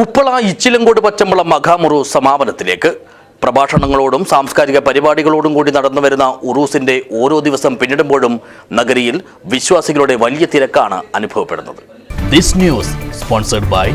ഉപ്പള ഇച്ചിലങ്കോട് പച്ചമ്പളം മഖാമുറു സമാപനത്തിലേക്ക് പ്രഭാഷണങ്ങളോടും സാംസ്കാരിക പരിപാടികളോടും കൂടി നടന്നു വരുന്ന ഉറൂസിന്റെ ഓരോ ദിവസം പിന്നിടുമ്പോഴും നഗരിയിൽ വിശ്വാസികളുടെ വലിയ തിരക്കാണ് അനുഭവപ്പെടുന്നത്. ദിസ് ന്യൂസ് സ്പോൺസർഡ് ബൈ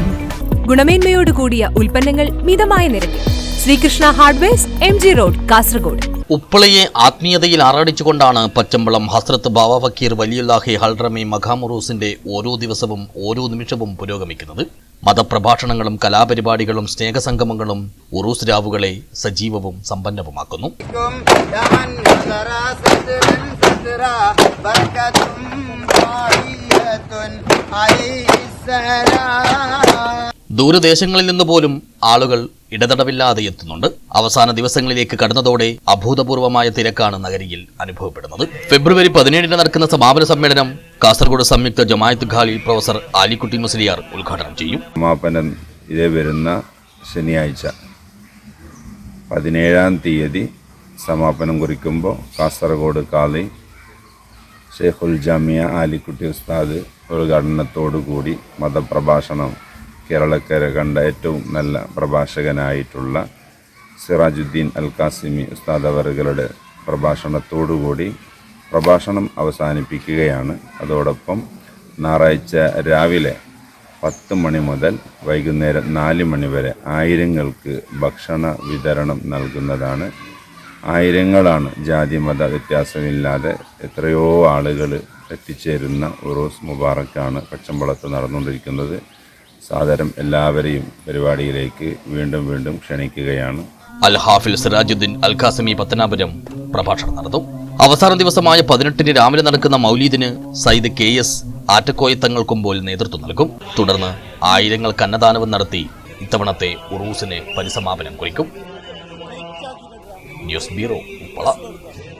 ഗുണമേന്മയോട് കൂടിയ ഉൽപ്പന്നങ്ങൾ മിതമായ നിരക്കിൽ. Srikrishna hardwares M G road Kasaragod. ഉപ്പളയെ ആത്മീയതയിൽ ആറാടിച്ചുകൊണ്ടാണ് പച്ചമ്പളം ഹസ്രത്ത് ബാബ ഫക്കീർ വലിയുല്ലാഹി ഹൾറമി മഖാമുറൂസിന്റെ ഓരോ ദിവസവും ഓരോ നിമിഷവും പുരോഗമിക്കുന്നത്. മതപ്രഭാഷണങ്ങളും കലാപരിപാടികളും സ്നേഹസംഗമങ്ങളും ഉറൂസ് രാവുകളെ സജീവവും സമ്പന്നവുമാക്കുന്നു ദൂരദേശങ്ങളിൽ നിന്ന് പോലും ആളുകൾ ഇടതടവില്ലാതെ എത്തുന്നുണ്ട്. അവസാന ദിവസങ്ങളിലേക്ക് കടന്നതോടെ അഭൂതപൂർവമായ തിരക്കാണ് നഗരിയിൽ അനുഭവപ്പെടുന്നത്. ഫെബ്രുവരി പതിനേഴിന് നടക്കുന്ന സമാപന സമ്മേളനം കാസർഗോഡ് സംയുക്ത ജമായത്ത് ഖാലി പ്രൊഫസർ ആലിക്കുട്ടി മുസ്ലിയാർ ഉദ്ഘാടനം ചെയ്യും. സമാപനം ഇതേ വരുന്ന ശനിയാഴ്ച പതിനേഴാം തീയതി സമാപനം കുറിക്കുമ്പോൾ കാസർഗോഡ് കാളി ഷെയ്ഖുൽ ജാമിയ ആലിക്കുട്ടി ഉസ്താദ് ഉദ്ഘാടനത്തോടുകൂടി മതപ്രഭാഷണം കേരളക്കര കണ്ട ഏറ്റവും നല്ല പ്രഭാഷകനായിട്ടുള്ള സിറാജുദ്ദീൻ അൽ കാസിമി ഉസ്താദ് അവറുകളുടെ പ്രഭാഷണത്തോടുകൂടി പ്രഭാഷണം അവസാനിപ്പിക്കുകയാണ്. അതോടൊപ്പം ഞായറാഴ്ച രാവിലെ പത്ത് മണി മുതൽ വൈകുന്നേരം നാല് മണി വരെ ആയിരങ്ങൾക്ക് ഭക്ഷണ വിതരണം നൽകുന്നതാണ്. ആയിരങ്ങളാണ് ജാതി മത വ്യത്യാസമില്ലാതെ എത്രയോ ആളുകൾ എത്തിച്ചേരുന്ന ഉറൂസ് മുബാറക്കാണ് പച്ചമ്പളത്ത് നടന്നുകൊണ്ടിരിക്കുന്നത്. സാദരം എല്ലാവരെയും പരിപാടിയിലേക്ക് വീണ്ടും വീണ്ടും ക്ഷണിക്കുകയാണ്. അൽ ഹാഫിൽ സിറാജുദ്ദീൻ അൽ ഖാസമി പത്തനാപുരം പ്രഭാഷണം നടത്തും. അവസാന ദിവസമായ പതിനെട്ടിന് രാവിലെ നടക്കുന്ന മൗലീദിന് സയ്യിദ് കെ എസ് ആറ്റക്കോയത്തങ്ങൾ പോലും നേതൃത്വം നൽകും. തുടർന്ന് ആയിരങ്ങൾ കന്നദാനവും നടത്തി ഇത്തവണത്തെ ഉറൂസിന് പരിസമാപനം കുറിക്കും. News bureau Uppala.